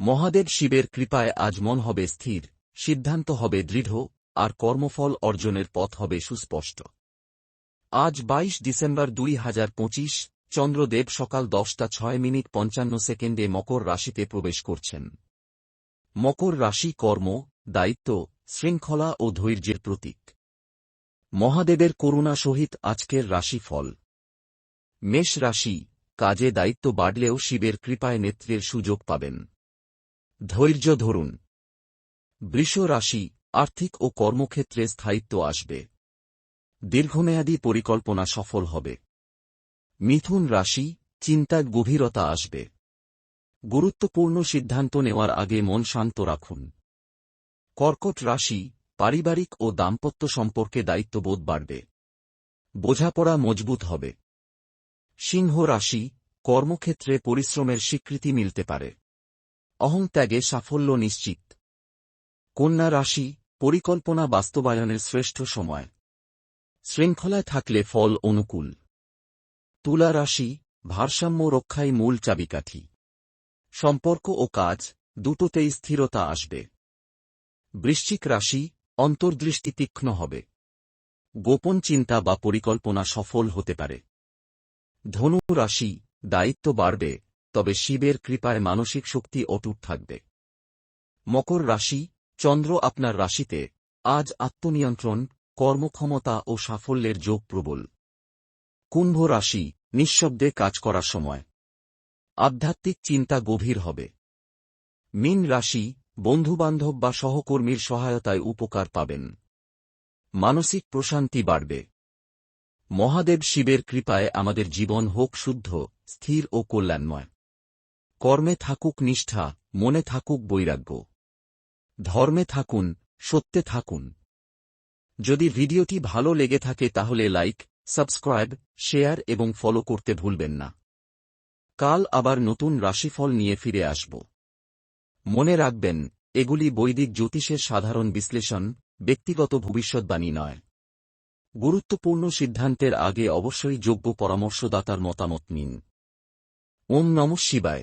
মহাদেব শিবের কৃপায় আজ মন হবে স্থির, সিদ্ধান্ত হবে দৃঢ়, আর কর্মফল অর্জনের পথ হবে সুস্পষ্ট। আজ বাইশ ডিসেম্বর দুই হাজার পঁচিশ, চন্দ্রদেব সকাল দশটা ছয় মিনিট পঞ্চান্ন সেকেন্ডে মকর রাশিতে প্রবেশ করছেন। মকর রাশি কর্ম, দায়িত্ব, শৃঙ্খলা ও ধৈর্যের প্রতীক। মহাদেবের করুণা সহিত আজকের রাশিফল। মেষ রাশি, কাজে দায়িত্ব বাড়লেও শিবের কৃপায় নেত্রের সুযোগ পাবেন। ধৈর্য ধরুন। বৃষ রাশি, আর্থিক ও কর্মক্ষেত্রে স্থায়িত্ব আসবে। দীর্ঘমেয়াদী পরিকল্পনা সফল হবে। মিথুন রাশি চিন্তার গভীরতা আসবে। গুরুত্বপূর্ণ সিদ্ধান্ত নেওয়ার আগে মন শান্ত রাখুন। কর্কট রাশি, পারিবারিক ও দাম্পত্য সম্পর্কে দায়িত্ববোধ বাড়বে। বোঝাপড়া মজবুত হবে। সিংহ রাশি, কর্মক্ষেত্রে পরিশ্রমের স্বীকৃতি মিলতে পারে। অহংত্যাগে সাফল্য নিশ্চিত। কন্যা রাশি, পরিকল্পনা বাস্তবায়নের শ্রেষ্ঠ সময়। শৃঙ্খলায় থাকলে ফল অনুকূল। তুলা রাশি, ভারসাম্য রক্ষাই মূল চাবিকাঠি। সম্পর্ক ও কাজ দুটোতেই স্থিরতা আসবে। বৃশ্চিক রাশি, অন্তর্দৃষ্টি তীক্ষ্ণ হবে। গোপন চিন্তা বা পরিকল্পনা সফল হতে পারে। ধনু রাশি, দায়িত্ব বাড়বে। তবে শিবের কৃপায় মানসিক শক্তি অটুট থাকবে। মকর রাশি, চন্দ্র আপনার রাশিতে, আজ আত্মনিয়ন্ত্রণ, কর্মক্ষমতা ও সাফল্যের যোগ প্রবল। কুম্ভ রাশি, নিঃশব্দে কাজ করার সময়। আধ্যাত্মিক চিন্তা গভীর হবে। মিন রাশি, বন্ধুবান্ধব বা সহকর্মীর সহায়তায় উপকার পাবেন। মানসিক প্রশান্তি বাড়বে। মহাদেব শিবের কৃপায় আমাদের জীবন হোক শুদ্ধ, স্থির ও কল্যাণময়। কর্মে থাকুক নিষ্ঠা, মনে থাকুক বৈরাগ্য। ধর্মে থাকুন, সত্যে থাকুন। যদি ভিডিওটি ভালো লেগে থাকে তাহলে লাইক, সাবস্ক্রাইব, শেয়ার এবং ফলো করতে ভুলবেন না। কাল আবার নতুন রাশিফল নিয়ে ফিরে আসব। মনে রাখবেন, এগুলি বৈদিক জ্যোতিষের সাধারণ বিশ্লেষণ, ব্যক্তিগত ভবিষ্যৎবাণী নয়। গুরুত্বপূর্ণ সিদ্ধান্তের আগে অবশ্যই যোগ্য পরামর্শদাতার মতামত নিন। ওম নম শিবায়।